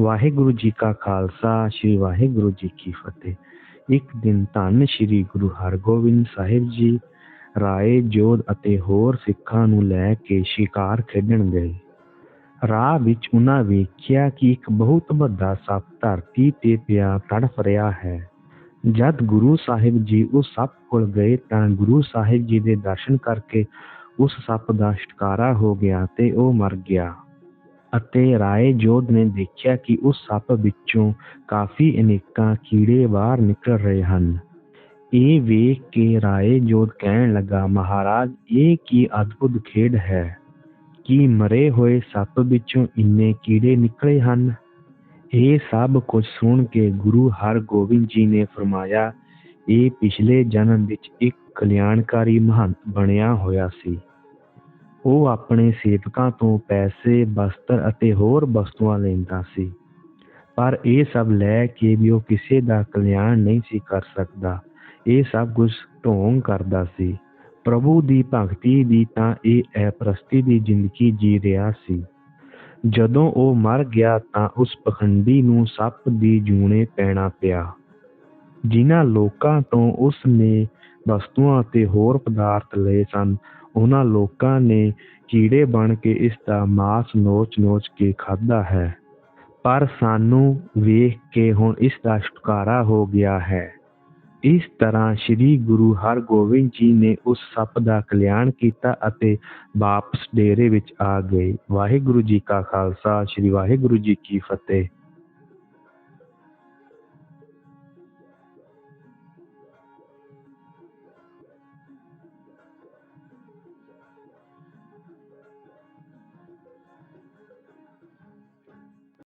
ਵਾਹਿਗੁਰੂ ਜੀ ਕਾ ਖਾਲਸਾ, ਸ੍ਰੀ ਵਾਹਿਗੁਰੂ ਜੀ ਕੀ ਫਤਿਹ। ਇੱਕ ਦਿਨ ਧੰਨ ਸ੍ਰੀ ਗੁਰੂ ਹਰਗੋਬਿੰਦ ਸਾਹਿਬ ਜੀ ਰਾਏ, ਜੋਧ ਅਤੇ ਹੋਰ ਸਿੱਖਾਂ ਨੂੰ ਲੈ ਕੇ ਸ਼ਿਕਾਰ ਖੇਡਣ ਗਏ। ਰਾਹ ਵਿੱਚ ਉਹਨਾਂ ਵੇਖਿਆ ਕਿ ਇੱਕ ਬਹੁਤ ਵੱਡਾ ਸੱਪ ਧਰਤੀ ਤੇ ਪਿਆ ਤੜਫ ਰਿਹਾ ਹੈ। ਜਦ ਗੁਰੂ ਸਾਹਿਬ ਜੀ ਉਸ ਸੱਪ ਕੋਲ ਗਏ ਤਾਂ ਗੁਰੂ ਸਾਹਿਬ ਜੀ ਦੇ ਦਰਸ਼ਨ ਕਰਕੇ ਉਸ ਸੱਪ ਦਾ ਛੁਟਕਾਰਾ ਹੋ ਗਿਆ ਤੇ ਉਹ ਮਰ ਗਿਆ। ਅਤੇ ਰਾਏ ਜੋਧ ਨੇ ਦੇਖਿਆ ਕਿ ਉਸ ਸੱਪ ਵਿੱਚੋਂ ਕਾਫੀ ਅਨੇਕਾਂ ਕੀੜੇ ਬਾਹਰ ਨਿਕਲ ਰਹੇ ਹਨ। ਇਹ ਵੇਖ ਕੇ ਰਾਏ ਜੋਧ ਕਹਿਣ ਲੱਗਾ, ਮਹਾਰਾਜ, ਇਹ ਕੀ ਅਦਭੁਤ ਖੇਡ ਹੈ? ਕੀ ਮਰੇ ਹੋਏ ਸੱਪ ਵਿੱਚੋਂ ਇੰਨੇ ਕੀੜੇ ਨਿਕਲੇ ਹਨ? ਇਹ ਸਭ ਕੁਝ ਸੁਣ ਕੇ ਗੁਰੂ ਹਰਗੋਬਿੰਦ ਜੀ ਨੇ ਫਰਮਾਇਆ, ਇਹ ਪਿਛਲੇ ਜਨਮ ਵਿੱਚ ਇੱਕ ਕਲਿਆਣਕਾਰੀ ਮਹੰਤ ਬਣਿਆ ਹੋਇਆ ਸੀ। ਉਹ ਆਪਣੇ ਸੇਵਕਾਂ ਤੋਂ ਪੈਸੇ, ਬਸਤਰ ਅਤੇ ਹੋਰ ਵਸਤੂਆਂ ਲੈਂਦਾ ਸੀ। ਪਰ ਇਹ ਸਭ ਲੈ ਕੇ ਵੀ ਉਹ ਕਿਸੇ ਦਾ ਕਲਿਆਣ ਨਹੀਂ ਸੀ ਕਰ ਸਕਦਾ। ਇਹ ਸਭ ਕੁਝ ਢੋਂਗ ਕਰਦਾ ਸੀ। ਪ੍ਰਭੂ ਦੀ ਭਗਤੀ ਦੀ ਤਾਂ ਇਹ ਐਪਰਸਤੀ ਦੀ ਜ਼ਿੰਦਗੀ ਜੀ ਰਿਹਾ ਸੀ। ਜਦੋਂ ਉਹ ਮਰ ਗਿਆ ਤਾਂ ਉਸ ਪਖੰਡੀ ਨੂੰ ਸੱਪ ਦੀ ਜੂਣੇ ਪੈਣਾ ਪਿਆ। ਜਿਨ੍ਹਾਂ ਲੋਕਾਂ ਤੋਂ ਉਸ ਨੇ ਵਸਤੂਆਂ ਅਤੇ ਹੋਰ ਪਦਾਰਥ ਲਏ ਸਨ ਉਹਨਾਂ ਲੋਕਾਂ ਨੇ ਕੀੜੇ ਬਣ ਕੇ ਇਸ ਦਾ ਮਾਸ ਨੋਚ-ਨੋਚ ਕੇ ਖਾਧਾ ਹੈ। ਪਰ ਸਾਨੂੰ ਵੇਖ ਕੇ ਹੁਣ ਇਸ ਦਾ ਛੁਟਕਾਰਾ ਹੋ ਗਿਆ ਹੈ। ਇਸ ਤਰ੍ਹਾਂ ਸ੍ਰੀ ਗੁਰੂ ਹਰਗੋਬਿੰਦ ਜੀ ਨੇ ਉਸ ਸੱਪ ਦਾ ਕਲਿਆਣ ਕੀਤਾ ਅਤੇ ਵਾਪਸ ਡੇਰੇ ਵਿੱਚ ਆ ਗਏ। ਵਾਹਿਗੁਰੂ ਜੀ ਕਾ ਖਾਲਸਾ, ਸ੍ਰੀ ਵਾਹਿਗੁਰੂ ਜੀ ਕੀ ਫਤਿਹ।